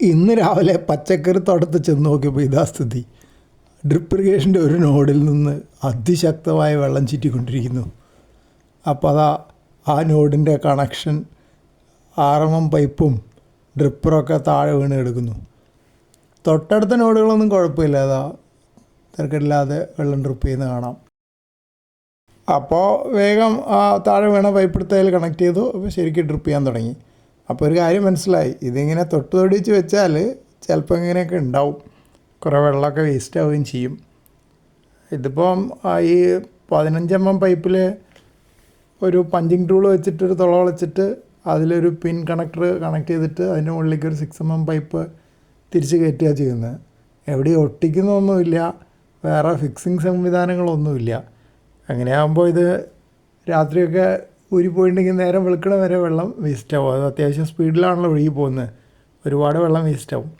ഇന്ന് രാവിലെ പച്ചക്കറി തോട്ടത്ത് ചെന്ന് നോക്കിയപ്പോൾ ഇതാ സ്ഥിതി. ഡ്രിപ്പ് ഇറിഗേഷന്റെ ഒരു നോഡിൽ നിന്ന് അതിശക്തമായ വെള്ളം ചീറ്റിക്കൊണ്ടിരിക്കുന്നു. അപ്പോൾ അതാ ആ നോഡിന്റെ കണക്ഷൻ ആർ എം എം പൈപ്പും ഡ്രിപ്പറൊക്കെ താഴെ വീണ് എടുക്കുന്നു തൊട്ടടുത്ത നോഡുകളൊന്നും കുഴപ്പമില്ല. അതാ തിരക്കില്ലാതെ വെള്ളം ഡ്രിപ്പ് ചെയ്യുന്ന കാണാം. അപ്പോൾ വേഗം ആ താഴെ വീണ പൈപ്പ് എടുത്തതിൽ കണക്ട് ചെയ്തു. അപ്പോൾ ശരിക്കും ഡ്രിപ്പ് ചെയ്യാൻ തുടങ്ങി. അപ്പോൾ ഒരു കാര്യം മനസ്സിലായി. ഇതിങ്ങനെ തൊട്ട് തൊടിച്ച് വെച്ചാൽ ചിലപ്പോൾ ഇങ്ങനെയൊക്കെ ഉണ്ടാവും കുറേ വെള്ളമൊക്കെ വേസ്റ്റ് ആവുകയും ചെയ്യും. ഇതിപ്പം ഈ പതിനഞ്ച് എം എം പൈപ്പിൽ ഒരു പഞ്ചിങ് ടൂൾ വെച്ചിട്ട് ഒരു തുള വളച്ചിട്ട് അതിലൊരു പിൻ കണക്ടർ കണക്ട് ചെയ്തിട്ട് അതിന്റെ മുകളിലേക്ക് ഒരു സിക്സ് എം എം പൈപ്പ് തിരിച്ച് കയറ്റുക ചെയ്യുന്നത്. എവിടെ ഒട്ടിക്കുന്നൊന്നുമില്ല. വേറെ ഫിക്സിങ് സംവിധാനങ്ങളൊന്നുമില്ല. അങ്ങനെയാകുമ്പോൾ ഇത് രാത്രിയൊക്കെ ഊരിപ്പോയിട്ടുണ്ടെങ്കിൽ നേരം വെളുക്കണ വരെ വെള്ളം വേസ്റ്റ് ആവും. അത് അത്യാവശ്യം സ്പീഡിലാണല്ലോ ഒഴുകി പോകുന്നത്. ഒരുപാട് വെള്ളം വേസ്റ്റ് ആവും.